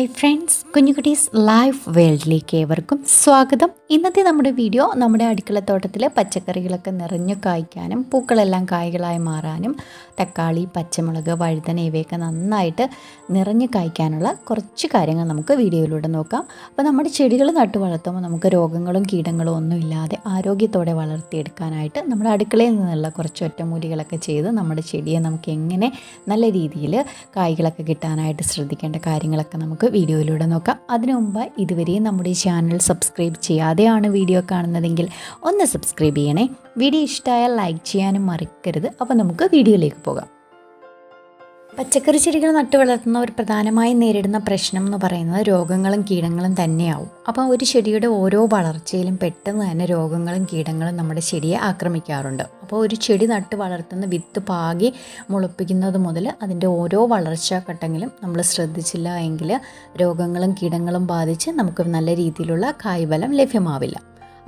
Hi friends കുഞ്ഞുകുട്ടീസ് life വേൾഡിലേക്ക് ഏവർക്കും സ്വാഗതം. ഇന്നത്തെ നമ്മുടെ വീഡിയോ നമ്മുടെ അടുക്കളത്തോട്ടത്തിലെ പച്ചക്കറികളൊക്കെ നിറഞ്ഞു കായ്ക്കാനും പൂക്കളെല്ലാം കായ്കളായി മാറാനും തക്കാളി പച്ചമുളക് വഴുതന ഇവയൊക്കെ നന്നായിട്ട് നിറഞ്ഞു കായ്ക്കാനുള്ള കുറച്ച് കാര്യങ്ങൾ നമുക്ക് വീഡിയോയിലൂടെ നോക്കാം. അപ്പോൾ നമ്മുടെ ചെടികൾ നട്ടു വളർത്തുമ്പോൾ നമുക്ക് രോഗങ്ങളും കീടങ്ങളും ഒന്നും ഇല്ലാതെ ആരോഗ്യത്തോടെ വളർത്തിയെടുക്കാനായിട്ട് നമ്മുടെ അടുക്കളയിൽ നിന്നുള്ള കുറച്ച് ഒറ്റമൂലികളൊക്കെ ചെയ്ത് നമ്മുടെ ചെടിയെ നമുക്ക് എങ്ങനെ നല്ല രീതിയിൽ കായ്കളൊക്കെ കിട്ടാനായിട്ട് ശ്രദ്ധിക്കേണ്ട കാര്യങ്ങളൊക്കെ നമുക്ക് വീഡിയോയിലൂടെ നോക്കാം. അതിനു മുമ്പ് ഇതുവരെയും നമ്മുടെ ചാനൽ സബ്സ്ക്രൈബ് ചെയ്യാതെയാണ് വീഡിയോ കാണുന്നതെങ്കിൽ ഒന്ന് സബ്സ്ക്രൈബ് ചെയ്യണേ. വീഡിയോ ഇഷ്ടമായാൽ ലൈക്ക് ചെയ്യാനും മറക്കരുത്. അപ്പോൾ നമുക്ക് വീഡിയോയിലേക്ക് പോകാം. പച്ചക്കറി ചെടികൾ നട്ടു വളർത്തുന്നവർ പ്രധാനമായും നേരിടുന്ന പ്രശ്നം എന്ന് പറയുന്നത് രോഗങ്ങളും കീടങ്ങളും തന്നെയാവും. അപ്പോൾ ഒരു ചെടിയുടെ ഓരോ വളർച്ചയിലും പെട്ടെന്ന് തന്നെ രോഗങ്ങളും കീടങ്ങളും നമ്മുടെ ചെടിയെ ആക്രമിക്കാറുണ്ട്. അപ്പോൾ ഒരു ചെടി നട്ട് വളർത്തുന്ന വിത്ത് പാകി മുളപ്പിക്കുന്നത് മുതൽ അതിന്റെ ഓരോ വളർച്ചാ ഘട്ടങ്ങളും നമ്മൾ ശ്രദ്ധിച്ചില്ല എങ്കിൽ രോഗങ്ങളും കീടങ്ങളും ബാധിച്ച് നമുക്ക് നല്ല രീതിയിലുള്ള കായ്ഫലം ലഭ്യമാവില്ല.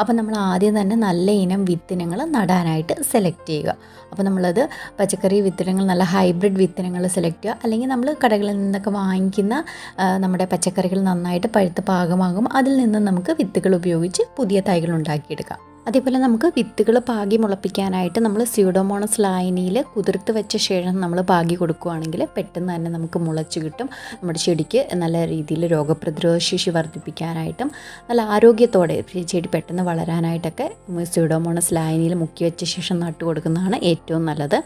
അപ്പോൾ നമ്മൾ ആദ്യം തന്നെ നല്ല ഇനം വിത്തിനങ്ങൾ നടാനായിട്ട് സെലക്ട് ചെയ്യുക. അപ്പോൾ നമ്മളത് പച്ചക്കറി വിത്തിനങ്ങൾ നല്ല ഹൈബ്രിഡ് വിത്തിനങ്ങൾ സെലക്ട് ചെയ്യുക. അല്ലെങ്കിൽ നമ്മൾ കടകളിൽ നിന്നൊക്കെ വാങ്ങിക്കുന്ന നമ്മുടെ പച്ചക്കറികൾ നന്നായിട്ട് പഴുത്ത് പാകമാകും. അതിൽ നിന്ന് നമുക്ക് വിത്തുകൾ ഉപയോഗിച്ച് പുതിയ തൈകൾ ഉണ്ടാക്കിയെടുക്കാം. അതേപോലെ നമുക്ക് വിത്തുകൾ പാകി മുളപ്പിക്കാനായിട്ട് നമ്മൾ സ്യൂഡോമോണസ് ലായനിയിൽ കുതിർത്ത് വെച്ച ശേഷം നമ്മൾ പാകി കൊടുക്കുകയാണെങ്കിൽ പെട്ടെന്ന് തന്നെ നമുക്ക് മുളച്ച് കിട്ടും. നമ്മുടെ ചെടിക്ക് നല്ല രീതിയിൽ രോഗപ്രതിരോധ ശേഷി വർദ്ധിപ്പിക്കാനായിട്ടും നല്ല ആരോഗ്യത്തോടെ ചെടി പെട്ടെന്ന് വളരാനായിട്ടൊക്കെ സ്യൂഡോമോണസ് ലായനിയിൽ മുക്കി വെച്ച ശേഷം നട്ടു കൊടുക്കുന്നതാണ് ഏറ്റവും നല്ലത്.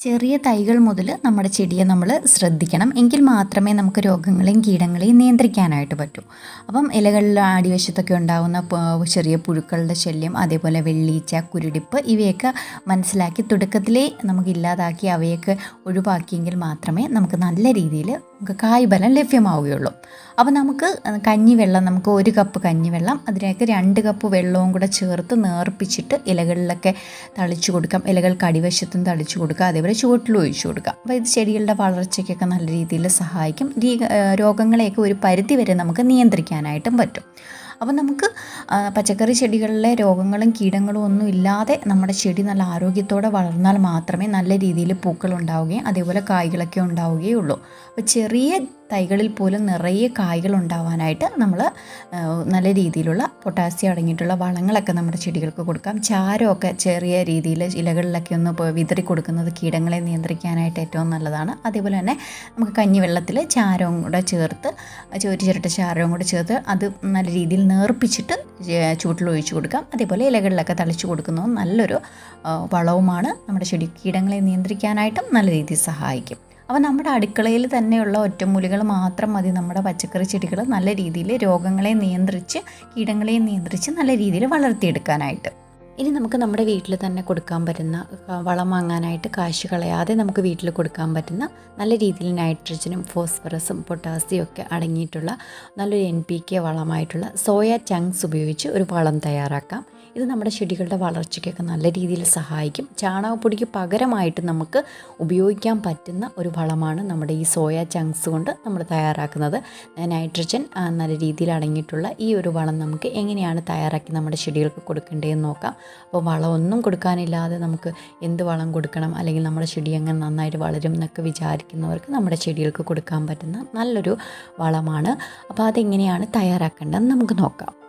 ചെറിയ തൈകൾ മുതൽ നമ്മുടെ ചെടിയെ നമ്മൾ ശ്രദ്ധിക്കണം. എങ്കിൽ മാത്രമേ നമുക്ക് രോഗങ്ങളെയും കീടങ്ങളെയും നിയന്ത്രിക്കാനായിട്ട് പറ്റൂ. അപ്പം ഇലകളിൽ ആടിവശത്തൊക്കെ ഉണ്ടാകുന്ന ചെറിയ പുഴുക്കളുടെ ശല്യം അതേപോലെ വെള്ളീച്ച കുരുടിപ്പ് ഇവയൊക്കെ മനസ്സിലാക്കി തുടക്കത്തിലേ നമുക്ക് ഇല്ലാതാക്കി അവയൊക്കെ ഒഴിവാക്കിയെങ്കിൽ മാത്രമേ നമുക്ക് നല്ല രീതിയിൽ നമുക്ക് കായ്ഫലം ലഭ്യമാവുകയുള്ളൂ. അപ്പോൾ നമുക്ക് കഞ്ഞിവെള്ളം നമുക്ക് ഒരു കപ്പ് കഞ്ഞിവെള്ളം അതിലേക്ക് രണ്ട് കപ്പ് വെള്ളവും കൂടെ ചേർത്ത് നേർപ്പിച്ചിട്ട് ഇലകളിലൊക്കെ തളിച്ചു കൊടുക്കാം. ഇലകൾ കടിവശത്തും തളിച്ചു കൊടുക്കുക അതേപോലെ ചുവട്ടിലും ഒഴിച്ചു കൊടുക്കാം. അപ്പോൾ ഇത് ചെടികളുടെ വളർച്ചയ്ക്കൊക്കെ നല്ല രീതിയിൽ സഹായിക്കും. രോഗങ്ങളെയൊക്കെ ഒരു പരിധി വരെ നമുക്ക് നിയന്ത്രിക്കാനായിട്ടും പറ്റും. അപ്പോൾ നമുക്ക് പച്ചക്കറി ചെടികളിലെ രോഗങ്ങളും കീടങ്ങളും ഒന്നും ഇല്ലാതെ നമ്മുടെ ചെടി നല്ല ആരോഗ്യത്തോടെ വളർന്നാൽ മാത്രമേ നല്ല രീതിയിൽ പൂക്കൾ ഉണ്ടാവുകയും അതേപോലെ കായ്കളൊക്കെ ഉണ്ടാവുകയുള്ളൂ. അപ്പോൾ ചെറിയ തൈകളിൽ പോലും നിറയെ കായ്കൾ ഉണ്ടാവാനായിട്ട് നമ്മൾ നല്ല രീതിയിലുള്ള പൊട്ടാസ്യം അടങ്ങിയിട്ടുള്ള വളങ്ങളൊക്കെ നമ്മുടെ ചെടികൾക്ക് കൊടുക്കാം. ചാരമൊക്കെ ചെറിയ രീതിയിൽ ഇലകളിലൊക്കെ ഒന്ന് വിതറി കൊടുക്കുന്നത് കീടങ്ങളെ നിയന്ത്രിക്കാനായിട്ട് ഏറ്റവും നല്ലതാണ്. അതേപോലെ തന്നെ നമുക്ക് കഞ്ഞിവെള്ളത്തിൽ ചാരവും കൂടെ ചേർത്ത് ഒരു ചിരട്ട ചാരവും കൂടെ ചേർത്ത് അത് നല്ല രീതിയിൽ നേർപ്പിച്ചിട്ട് ചൂട്ടിൽ കൊടുക്കാം. അതേപോലെ ഇലകളിലൊക്കെ തളിച്ചു കൊടുക്കുന്നതും നല്ലൊരു വളവുമാണ്. നമ്മുടെ ചെടി കീടങ്ങളെ നിയന്ത്രിക്കാനായിട്ടും നല്ല രീതിയിൽ സഹായിക്കും. അപ്പോൾ നമ്മുടെ അടുക്കളയിൽ തന്നെയുള്ള ഒറ്റമൂലികൾ മാത്രം മതി. നമ്മുടെ പച്ചക്കറി ചെടികൾ നല്ല രീതിയിൽ രോഗങ്ങളെ നിയന്ത്രിച്ച് കീടങ്ങളെ നിയന്ത്രിച്ച് നല്ല രീതിയിൽ വളർത്തിയെടുക്കാനായിട്ട്. ഇനി നമുക്ക് നമ്മുടെ വീട്ടിൽ തന്നെ കൊടുക്കാൻ പറ്റുന്ന വളം വാങ്ങാനായിട്ട് കാശ് കളയാതെ നമുക്ക് വീട്ടിൽ കൊടുക്കാൻ പറ്റുന്ന നല്ല രീതിയിൽ നൈട്രജനും ഫോസ്ഫറസും പൊട്ടാസ്യം ഒക്കെ അടങ്ങിയിട്ടുള്ള നല്ലൊരു എൻ പി കെ വളമായിട്ടുള്ള സോയ ചങ്ക്സ് ഉപയോഗിച്ച് ഒരു വളം തയ്യാറാക്കാം. ഇത് നമ്മുടെ ചെടികളുടെ വളർച്ചയ്ക്കൊക്കെ നല്ല രീതിയിൽ സഹായിക്കും. ചാണകപ്പൊടിക്ക് പകരമായിട്ട് നമുക്ക് ഉപയോഗിക്കാൻ പറ്റുന്ന ഒരു വളമാണ് നമ്മുടെ ഈ സോയ ചങ്ക്സ് കൊണ്ട് നമ്മൾ തയ്യാറാക്കുന്നത്. നൈട്രജൻ നല്ല രീതിയിൽ അടങ്ങിയിട്ടുള്ള ഈ ഒരു വളം നമുക്ക് എങ്ങനെയാണ് തയ്യാറാക്കി നമ്മുടെ ചെടികൾക്ക് കൊടുക്കേണ്ടതെന്ന് നോക്കാം. അപ്പോൾ വളമൊന്നും കൊടുക്കാനില്ലാതെ നമുക്ക് എന്ത് വളം കൊടുക്കണം അല്ലെങ്കിൽ നമ്മുടെ ചെടി എങ്ങനെ നന്നായിട്ട് വളരും എന്നൊക്കെ വിചാരിക്കുന്നവർക്ക് നമ്മുടെ ചെടികൾക്ക് കൊടുക്കാൻ പറ്റുന്ന നല്ലൊരു വളമാണ്. അപ്പോൾ അതെങ്ങനെയാണ് തയ്യാറാക്കേണ്ടതെന്ന് നമുക്ക് നോക്കാം.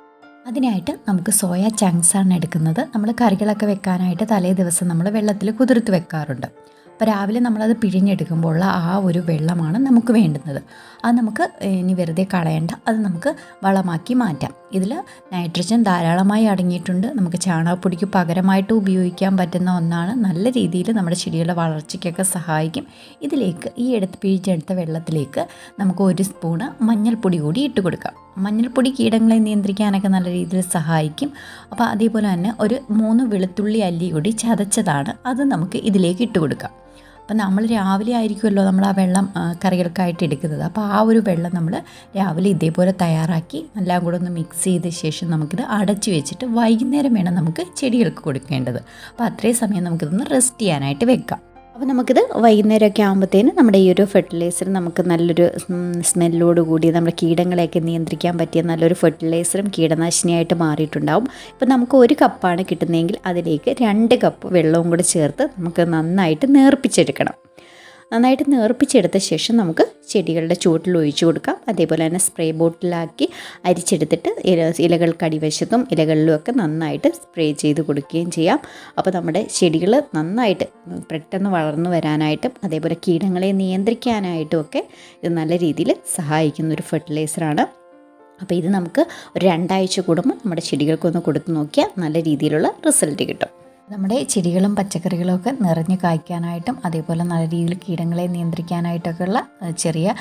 അതിനായിട്ട് നമുക്ക് സോയ ചങ്ക്സ് ആണ് എടുക്കുന്നത്. നമ്മൾ കറികളൊക്കെ വെക്കാനായിട്ട് തലേ ദിവസം നമ്മൾ വെള്ളത്തിൽ കുതിർത്ത് വെക്കാറുണ്ട്. അപ്പോൾ രാവിലെ നമ്മളത് പിഴിഞ്ഞെടുക്കുമ്പോൾ ഉള്ള ആ ഒരു വെള്ളമാണ് നമുക്ക് വേണ്ടുന്നത്. അത് നമുക്ക് ഇനി വെറുതെ കളയണ്ട. അത് നമുക്ക് വളമാക്കി മാറ്റാം. ഇതിൽ നൈട്രജൻ ധാരാളമായി അടങ്ങിയിട്ടുണ്ട്. നമുക്ക് ചാണകപ്പൊടിക്ക് പകരമായിട്ട് ഉപയോഗിക്കാൻ പറ്റുന്ന ഒന്നാണ്. നല്ല രീതിയിൽ നമ്മുടെ ചെടികളുടെ വളർച്ചയ്ക്കൊക്കെ സഹായിക്കും. ഇതിലേക്ക് ഈ എടുത്ത് പിഴിച്ചെടുത്ത വെള്ളത്തിലേക്ക് നമുക്ക് ഒരു സ്പൂണ് മഞ്ഞൾപ്പൊടി കൂടി ഇട്ട് കൊടുക്കാം. മഞ്ഞൾപ്പൊടി കീടങ്ങളെ നിയന്ത്രിക്കാനൊക്കെ നല്ല രീതിയിൽ സഹായിക്കും. അപ്പോൾ അതേപോലെ തന്നെ ഒരു മൂന്ന് വെളുത്തുള്ളി അല്ലി കൂടി ചതച്ചതാണ്. അത് നമുക്ക് ഇതിലേക്ക് ഇട്ട് കൊടുക്കാം. അപ്പം നമ്മൾ രാവിലെ ആയിരിക്കുമല്ലോ നമ്മൾ ആ വെള്ളം കറികൾക്കായിട്ട് എടുക്കുന്നത്. അപ്പോൾ ആ ഒരു വെള്ളം നമ്മൾ രാവിലെ ഇതേപോലെ തയ്യാറാക്കി എല്ലാം കൂടെ ഒന്ന് മിക്സ് ചെയ്ത ശേഷം നമുക്കിത് അടച്ചു വെച്ചിട്ട് വൈകുന്നേരം വേണം നമുക്ക് ചെടികൾക്ക് കൊടുക്കേണ്ടത്. അപ്പോൾ അത്രയും സമയം നമുക്കിതൊന്ന് റെസ്റ്റ് ചെയ്യാനായിട്ട് വെക്കാം. അപ്പോൾ നമുക്കിത് വൈകുന്നേരമൊക്കെ ആകുമ്പോഴത്തേന് നമ്മുടെ ഈ ഒരു ഫെർട്ടിലൈസർ നമുക്ക് നല്ലൊരു സ്മെല്ലോട് കൂടി നമ്മുടെ കീടങ്ങളെയൊക്കെ നിയന്ത്രിക്കാൻ പറ്റിയ നല്ലൊരു ഫെർട്ടിലൈസറും കീടനാശിനിയായിട്ട് മാറിയിട്ടുണ്ടാവും. ഇപ്പോൾ നമുക്ക് ഒരു കപ്പാണ് കിട്ടുന്നതെങ്കിൽ അതിലേക്ക് രണ്ട് കപ്പ് വെള്ളവും കൂടെ ചേർത്ത് നമുക്ക് നന്നായിട്ട് നേർപ്പിച്ചെടുക്കണം. നന്നായിട്ട് നേർപ്പിച്ചെടുത്ത ശേഷം നമുക്ക് ചെടികളുടെ ചുവട്ടിൽ ഒഴിച്ചു കൊടുക്കാം. അതേപോലെ തന്നെ സ്പ്രേ ബോട്ടിലാക്കി അരിച്ചെടുത്തിട്ട് ഇല ഇലകൾക്ക് അടിവശത്തും ഇലകളിലും ഒക്കെ നന്നായിട്ട് സ്പ്രേ ചെയ്ത് കൊടുക്കുകയും ചെയ്യാം. അപ്പോൾ നമ്മുടെ ചെടികൾ നന്നായിട്ട് പെട്ടെന്ന് വളർന്നു വരാനായിട്ടും അതേപോലെ കീടങ്ങളെ നിയന്ത്രിക്കാനായിട്ടും ഒക്കെ ഇത് നല്ല രീതിയിൽ സഹായിക്കുന്ന ഒരു ഫെർട്ടിലൈസറാണ് അപ്പോൾ ഇത് നമുക്ക് ഒരു രണ്ടാഴ്ച കൂടുമ്പോൾ നമ്മുടെ ചെടികൾക്കൊന്ന് കൊടുത്തു നോക്കിയാൽ നല്ല രീതിയിലുള്ള റിസൾട്ട് കിട്ടും. നമ്മുടെ ചെടികളും പച്ചക്കറികളും ഒക്കെ നിറഞ്ഞു കായ്ക്കാനായിട്ടും അതേപോലെ നല്ല രീതിയിൽ കീടങ്ങളെ നിയന്ത്രിക്കാനായിട്ടൊക്കെയുള്ള ചെറിയ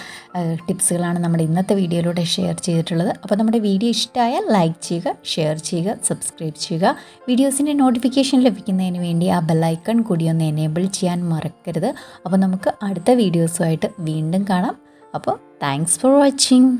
ടിപ്സുകളാണ് നമ്മുടെ ഇന്നത്തെ വീഡിയോയിലൂടെ ഷെയർ ചെയ്തിട്ടുള്ളത്. അപ്പോൾ നമ്മുടെ വീഡിയോ ഇഷ്ടമായാൽ ലൈക്ക് ചെയ്യുക ഷെയർ ചെയ്യുക സബ്സ്ക്രൈബ് ചെയ്യുക. വീഡിയോസിന്റെ നോട്ടിഫിക്കേഷൻ ലഭിക്കുന്നതിന് വേണ്ടി ആ ബെല്ലൈക്കൺ കൂടി ഒന്ന് എനേബിൾ ചെയ്യാൻ മറക്കരുത്. അപ്പോൾ നമുക്ക് അടുത്ത വീഡിയോസുമായിട്ട് വീണ്ടും കാണാം. അപ്പോൾ താങ്ക്സ് ഫോർ വാച്ചിങ്.